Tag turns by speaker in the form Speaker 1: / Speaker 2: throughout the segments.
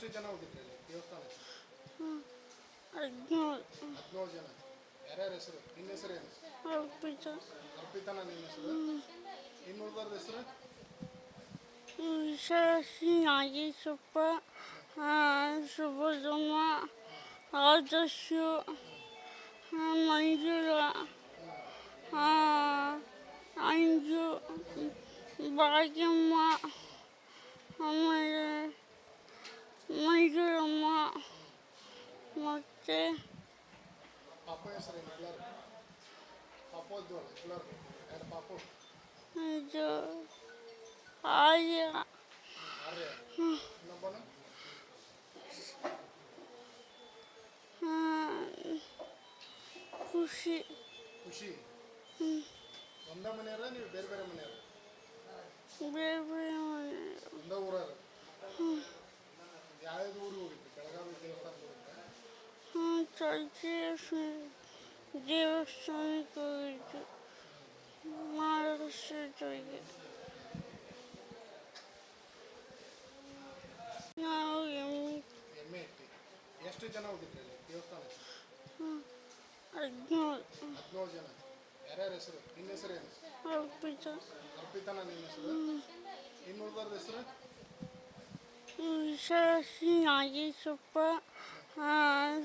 Speaker 1: ಎಷ್ಟು ಜನ ಹೋಗಿದ್ರಿ ಅಲ್ಲಿ ದೇವಸ್ಥಾನಕ್ಕೆ?
Speaker 2: ಹದಿನೇಳು.
Speaker 1: ಹದಿನೇಳು ಜನ. ಯಾರ್ಯಾರ ಹೆಸರು? ನಿನ್ನ ಹೆಸರು ಏನು?
Speaker 2: ಅರ್ಪಿತ.
Speaker 1: ಅರ್ಪಿತನ ನಿನ್ನ ಹೆಸರು? ಇನ್ನು ಉಳ್ದವ್ರದ್ದು ಹೆಸರು?
Speaker 2: ವಿಶಾಸಿ ನಾಗೇಶಪ್ಪ ಸುಭದ್ರಮ್ಮ ಆದರ್ಶು ಮಂಜುಳ ಅಂಜು ಭಾಗ್ಯಮ್ಮ ಆಮೇಲೆ ಮಂಜುಳಮ್ಮ ಮತ್ತು
Speaker 1: ಪಾಪ ಹೆಸರು ಏನು ಎಲ್ಲರೂ ಪಾಪ ಇದ್ದವಲ್ಲ ಎಲ್ಲರೂ ಯಾರು ಪಾಪು
Speaker 2: ಇದು ಆರ್ಯ
Speaker 1: ಆರ್ಯ ಇನ್ನೊಬ್ಬನು
Speaker 2: ಆ, ಖುಷಿ
Speaker 1: ಖುಷಿ ಒಂದ ಮನೆಯವ್ರ ನೀವು ಬೇರೆ ಬೇರೆ ಮನೆಯವ್ರ
Speaker 2: ಬೇರೆ ಬೇರೆ ಚರ್ಚೆ ದೇವಸ್ಥಾನಕ್ಕೆ ಹೋಗಿದ್ದು ಮಹಾರಾಷ್ಟ್ರದೊಳಗೆ ನಾವು ಎಮ್ಮೆ
Speaker 1: ಎಮ್ಮೆ ಎಷ್ಟು ಜನ ಹೋಗಿದ್ರಿ ದೇವಸ್ಥಾನಕ್ಕೆ
Speaker 2: ಹದಿನೇಳು
Speaker 1: ಹದಿನೇಳು ಜನ ಯಾರ್ಯಾರ ಹೆಸರು ನಿನ್ನ ಹೆಸರು ಏನು
Speaker 2: ಅರ್ಪಿತ
Speaker 1: ಅರ್ಪಿತನ ಹೆಸರು ಹೆಸರು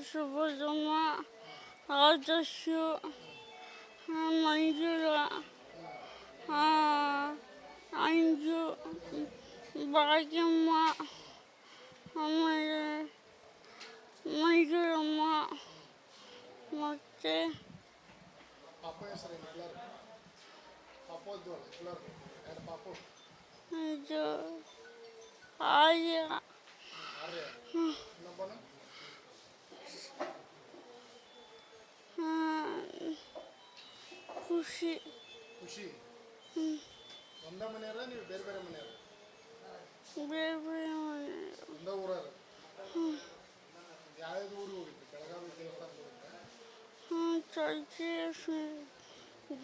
Speaker 2: ಸುಭದ್ರಮ್ಮ ಆದರ್ಶು ಮಂಜುಳ ಅಂಜು ಭಾಗ್ಯಮ್ಮ ಆಮೇಲೆ ಮಂಜುಳಮ್ಮ ಮತ್ತು
Speaker 1: ಪಾಪ ಹೆಸರು ಏನು ಎಲ್ಲರೂ ಪಾಪ ಇದ್ದವಲ್ಲ ಎಲ್ಲರೂ ಯಾರು ಪಾಪು
Speaker 2: ಇದು ಆರ್ಯ
Speaker 1: ಆರ್ಯ
Speaker 2: ಖುಷಿ.
Speaker 1: ಖುಷಿ? ಒಂದ ಮನೆಯವರ ನೀವು ಬೇರೆ ಬೇರೆ ಮನೆಯವ್ರ?
Speaker 2: ಬೇರೆ ಬೇರೆ ಮನೆ
Speaker 1: ಒಂದ ಊರವ್ರ? ಯಾವ್ಯಾವ್ದು ಊರಿಗೆ ಹೋಗಿದ್ರಿ ಬೆಳಗಾವಿ ದೇವಸ್ಥಾನಕ್ಕೆ ಹೋಗಿದ್ರಾ
Speaker 2: ಚರ್ಚೆ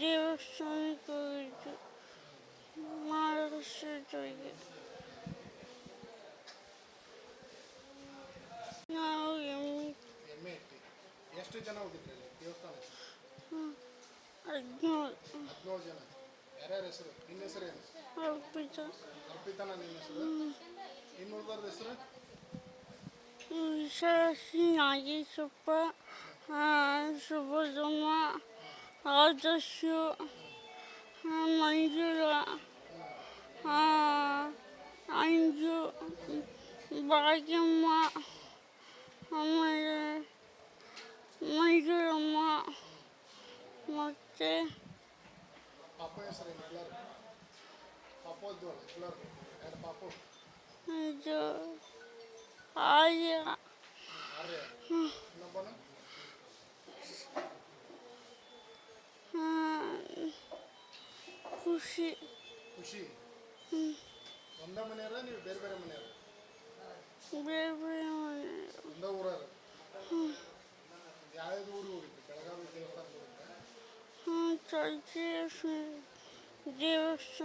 Speaker 2: ದೇವಸ್ಥಾನಕ್ಕೆ ಹೋಗಿದ್ದು. ಮಹಾರಾಷ್ಟ್ರದೊಳಗೆ ನಾವು ಎಮ್ಮೆ
Speaker 1: ಎಮ್ಮೆ ಇಟ್ಟಿ ಎಷ್ಟು ಜನ ಹೋಗಿದ್ರಿ ಅಲ್ಲಿ ದೇವಸ್ಥಾನಕ್ಕೆ?
Speaker 2: ಹದಿನೇಳು
Speaker 1: ಹದಿನೇಳು ಜನ ಯಾರ್ಯಾರ ಹೆಸರು ನಿನ್ನ ಹೆಸರು ಏನು
Speaker 2: ಅರ್ಪಿತ
Speaker 1: ಅರ್ಪಿತನ ನಿನ್ನ ಹೆಸರು ಇನ್ನು ಉಳ್ದವ್ರದ್ದು ಹೆಸರು
Speaker 2: ವಿಶಾಸಿ ನಾಗೇಶಪ್ಪ ಸುಭದ್ರಮ್ಮ ಆದರ್ಶು ಮಂಜುಳ ಅಂಜು ಭಾಗ್ಯಮ್ಮ ಆಮೇಲೆ ಮಂಜುಳಮ್ಮ ಮತ್ತು
Speaker 1: ಪಾಪ ಹೆಸರು ಏನು ಎಲ್ಲರೂ ಪಾಪ ಇದ್ದವಲ್ಲ ಎಲ್ಲರೂ ಯಾರು ಪಾಪು
Speaker 2: ಇದು ಆರ್ಯ
Speaker 1: ಆರ್ಯ ಇನ್ನೊಬ್ಬನು
Speaker 2: ಆ, ಖುಷಿ
Speaker 1: ಖುಷಿ ಒಂದ ಮನೆಯವ್ರ ನೀವು ಬೇರೆ ಬೇರೆ ಮನೆಯವ್ರ
Speaker 2: ಬೇರೆ ಬೇರೆ ಮನೆ
Speaker 1: ಒಂದ ಊರವ್ರ ಯಾವ್ಯಾವ್ದು ಊರಿಗೆ ಹೋಗಿದ್ರಿ ಬೆಳಗಾವಿ ದೇವಸ್ಥಾನಕ್ಕೆ
Speaker 2: Садишь девушку.